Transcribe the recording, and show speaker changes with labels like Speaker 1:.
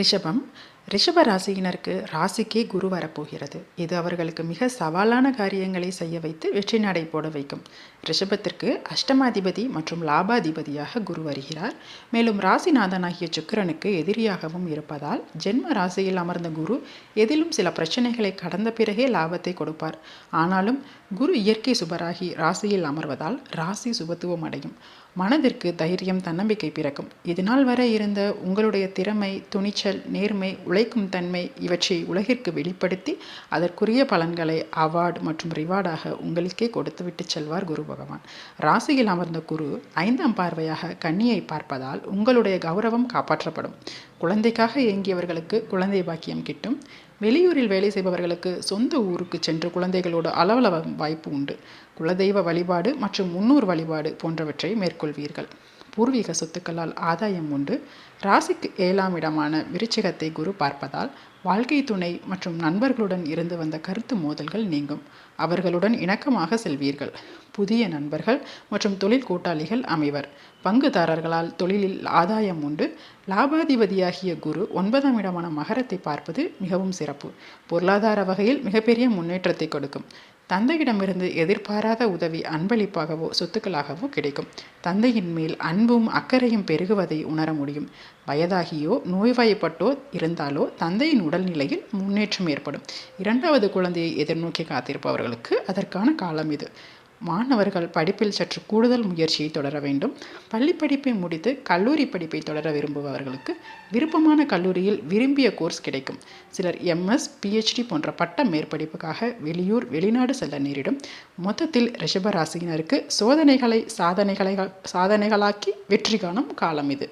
Speaker 1: ഋഷഭം ரிஷப ராசியினருக்கு ராசிக்கே குரு வரப்போகிறது. இது அவர்களுக்கு மிக சவாலான காரியங்களை செய்ய வைத்து வெற்றி நடை போட வைக்கும். ரிஷபத்திற்கு அஷ்டமாதிபதி மற்றும் லாபாதிபதியாக குரு வருகிறார். மேலும் ராசிநாதனாகிய சுக்கிரனுக்கு எதிரியாகவும் இருப்பதால் ஜென்ம ராசியில் அமர்ந்த குரு எதிலும் சில பிரச்சனைகளை கடந்த பிறகே லாபத்தை கொடுப்பார். ஆனாலும் குரு இயற்கை சுபராகி ராசியில் அமர்வதால் ராசி சுபத்துவம் அடையும். மனதிற்கு தைரியம் தன்னம்பிக்கை பிறக்கும். இதுநாள் வரை இருந்த உங்களுடைய திறமை துணிச்சல் நேர்மை உழைக்கும் தன்மை இவற்றை உலகிற்கு வெளிப்படுத்தி அதற்குரிய பலன்களை அவார்டு மற்றும் ரிவார்டாக உங்களுக்கே கொடுத்துவிட்டு செல்வார் குரு பகவான். ராசியில் அமர்ந்த குரு ஐந்தாம் பார்வையாக கண்ணியை பார்ப்பதால் உங்களுடைய கௌரவம் காப்பாற்றப்படும். குழந்தைக்காக இயங்கியவர்களுக்கு குழந்தை பாக்கியம் கிட்டும். வெளியூரில் வேலை செய்பவர்களுக்கு சொந்த ஊருக்கு சென்று குழந்தைகளோடு அளவளவும் வாய்ப்பு உண்டு. குலதெய்வ வழிபாடு மற்றும் முன்னூர் வழிபாடு போன்றவற்றை மேற்கொள்வீர்கள். பூர்வீக சொத்துக்களால் ஆதாயம் உண்டு. ராசிக்கு ஏழாம் இடமான விருச்சிகத்தை குரு பார்ப்பதால் வாழ்க்கை துணை மற்றும் நண்பர்களுடன் இருந்து வந்த கருத்து மோதல்கள் நீங்கும். அவர்களுடன் இணக்கமாக செல்வீர்கள். புதிய நண்பர்கள் மற்றும் தொழில் கூட்டாளிகள் அமைவர். பங்குதாரர்களால் தொழிலில் ஆதாயம் உண்டு. லாபாதிபதியாகிய குரு ஒன்பதாம் இடமான மகரத்தை பார்ப்பது மிகவும் சிறப்பு. பொருளாதார வகையில் மிகப்பெரிய முன்னேற்றத்தை கொடுக்கும். தந்தையிடமிருந்து எதிர்பாராத உதவி அன்பளிப்பாகவோ சொத்துக்களாகவோ கிடைக்கும். தந்தையின் மேல் அன்பும் அக்கறையும் பெருகுவதை உணர முடியும். வயதாகியோ நோய்வாய்ப்பட்டோ இருந்தாலோ தந்தையின் உடல்நிலையில் முன்னேற்றம் ஏற்படும். இரண்டாவது குழந்தையை எதிர்நோக்கி காத்திருப்பவர்களுக்கு அதற்கான காலம் இது. மாணவர்கள் படிப்பில் சற்று கூடுதல் முயற்சியை தொடர வேண்டும். பள்ளி படிப்பை முடித்து கல்லூரி படிப்பை தொடர விரும்புபவர்களுக்கு விருப்பமான கல்லூரியில் விரும்பிய கோர்ஸ் கிடைக்கும். சிலர் எம்எஸ் பிஹெச்டி போன்ற பட்ட மேற்படிப்புக்காக வெளியூர் வெளிநாடு செல்ல நேரிடும். மொத்தத்தில் ரிஷபராசியினருக்கு சோதனைகளை சாதனைகளை சாதனைகளாக்கி வெற்றி காணும் காலம் இது.